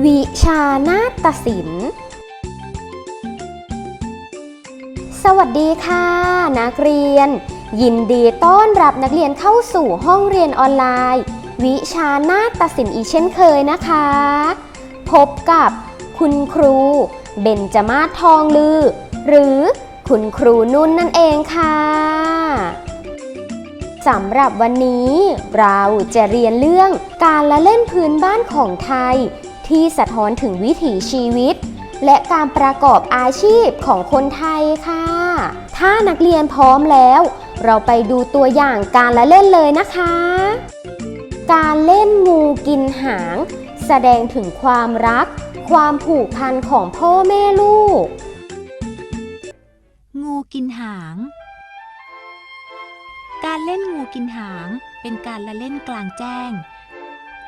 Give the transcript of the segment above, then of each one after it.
วิชานาฏศิลป์สวัสดีค่ะ นักเรียน ยินดีต้อนรับนักเรียนเข้าสู่ห้องเรียนออนไลน์ วิชานาฏศิลป์อีกเช่นเคยนะคะ พบกับคุณครู เบญจมาศทองลือ หรือคุณครูนุ่นนั่นเองค่ะสำหรับวันนี้เราจะเรียนเรื่องการละเล่นพื้นบ้านของไทย ที่สะท้อนถึงวิถีชีวิต และการประกอบอาชีพของคนไทยค่ะ ถ้านักเรียนพร้อมแล้ว เราไปดูตัวอย่างการละเล่นเลยนะคะ การเล่นงูกินหาง แสดงถึงความรัก ความผูกพันของพ่อแม่ลูก งูกินหาง การเล่นงูกินหางเป็นการละเล่นกลางแจ้ง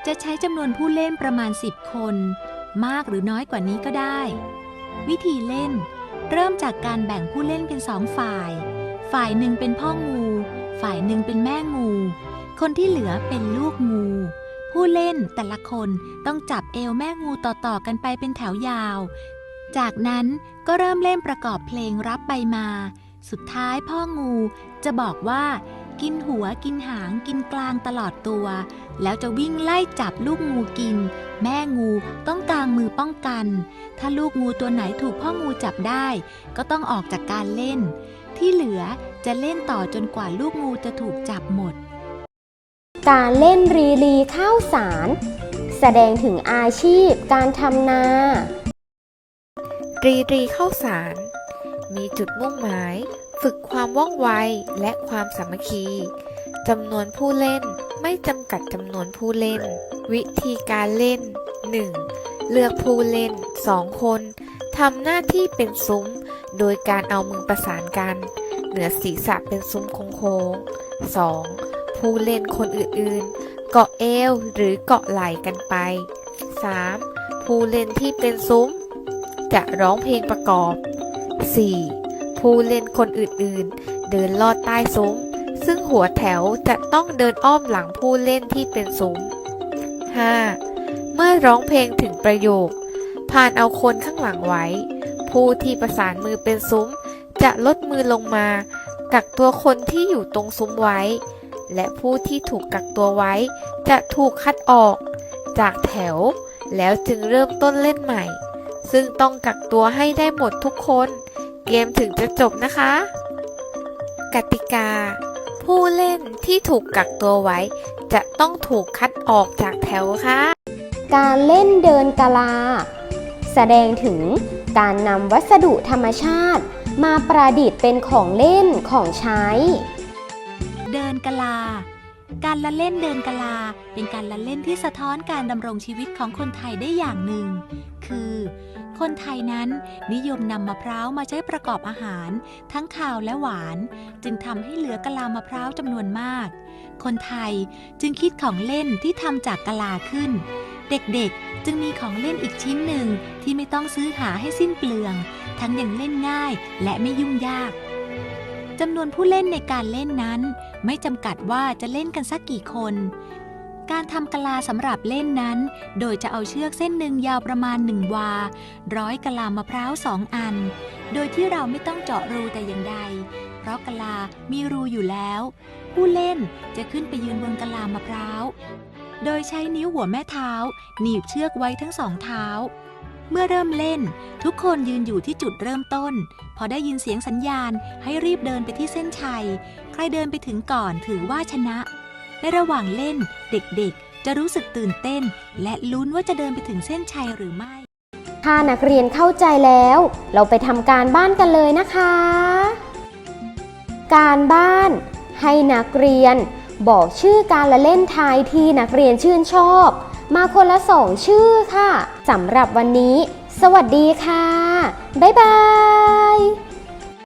จะใช้จำนวนผู้เล่นประมาณ 10 คน มากหรือน้อยกว่านี้ก็ได้ วิธีเล่น เริ่มจากการแบ่งผู้เล่นเป็นสองฝ่าย ฝ่ายหนึ่งเป็นพ่องู ฝ่ายหนึ่งเป็นแม่งู คนที่เหลือเป็นลูกงู ผู้เล่นแต่ละคนต้องจับเอวแม่งูต่อๆกันไปเป็นแถวยาว จากนั้นก็เริ่มเล่นประกอบเพลงรับไปมา สุดท้ายพ่องูจะบอกว่า กินหัวกินหางกินกลางตลอดตัว แล้วจะวิ่งไล่จับลูกงูกิน แม่งูต้องกางมือป้องกัน ถ้าลูกงูตัวไหนถูกพ่องูจับได้ ก็ต้องออกจากการเล่น ที่เหลือจะเล่นต่อจนกว่าลูกงูจะถูกจับหมด การเล่นรีลีข้าวสาร แสดงถึงอาชีพการทำนา รีรีเข้าสาร มีจุดมุ่งหมาย ฝึกความว่องไวและความสามัคคีจำนวนผู้เล่นไม่จำกัดจำนวนผู้เล่น วิธีการเล่น 1. เลือกผู้เล่น 2 คนทำหน้าที่เป็นซุ้ม โดยการเอามือประสานกัน เหนือศีรษะเป็นซุ้มโค้งๆ 2. ผู้เล่นคนอื่นๆ เกาะเอวหรือเกาะไหล่กันไป 3. ผู้เล่นที่เป็นซุ้ม จะร้องเพลงประกอบ 4. ผู้เล่นคนอื่นๆ เดินลอดใต้ซุ้ม ซึ่งหัวแถวจะต้องเดินอ้อมหลังผู้เล่นที่เป็นซุ้ม 5. เมื่อร้องเพลงถึงประโยค ผ่านเอาคนข้างหลังไว้ ผู้ที่ประสานมือเป็นซุ้ม จะลดมือลงมา กักตัวคนที่อยู่ตรงซุ้มไว้ และผู้ที่ถูกกักตัวไว้ จะถูกคัดออก จากแถว แล้วจึงเริ่มต้นเล่นใหม่ ซึ่งต้องกักตัวให้ได้หมดทุกคน เกมถึงจะจบนะคะ กติกา ผู้เล่นที่ถูกกักตัวไว้ จะต้องถูกคัดออกจากแถวค่ะ การเล่นเดินกะลา แสดงถึงการนำวัสดุธรรมชาติ มาประดิษฐ์เป็นของเล่นของใช้ เดินกะลา การละเล่นเดินกะลา เป็นการละเล่นที่สะท้อนการดำรงชีวิตของคนไทยได้อย่างหนึ่ง คือ คนไทยนั้นนิยมนำมะพร้าวมาใช้ประกอบอาหาร ทั้งข้าวและหวาน จึงทำให้เหลือกะลามะพร้าวจำนวนมาก คนไทยจึงคิดของเล่นที่ทำจากกะลาขึ้น เด็กๆจึงมีของเล่นอีกชิ้นหนึ่งที่ไม่ต้องซื้อหาให้สิ้นเปลือง ทั้งยังเล่นง่ายและไม่ยุ่งยากจำนวนผู้เล่นในการเล่นนั้น ไม่จำกัดว่าจะเล่นกันสักกี่คน การทำกะลาสำหรับเล่นนั้น โดยจะเอาเชือกเส้นหนึ่งยาวประมาณหนึ่งวา ร้อยกะลามะพร้าวสองอัน โดยที่เราไม่ต้องเจาะรูแต่อย่างใด เพราะกะลามีรูอยู่แล้ว ผู้เล่นจะขึ้นไปยืนบนกะลามะพร้าว โดยใช้นิ้วหัวแม่เท้า หนีบเชือกไว้ทั้งสองเท้า เมื่อเริ่มเล่น ทุกคนยืนอยู่ที่จุดเริ่มต้น พอได้ยินเสียงสัญญาณให้รีบเดินไปที่เส้นชัย ใครเดินไปถึงก่อนถือว่าชนะ ในระหว่างเล่นเด็กๆ จะรู้สึกตื่นเต้น และลุ้นว่าจะเดินไปถึงเส้นชัยหรือไม่ ถ้านักเรียนเข้าใจแล้ว เราไปทำการบ้านกันเลยนะคะ การบ้าน ให้นักเรียน บอกชื่อการละเล่นไทยที่นักเรียนชื่นชอบ มาคนละสองชื่อค่ะสำหรับวันนี้ สวัสดีค่ะ บ๊ายบาย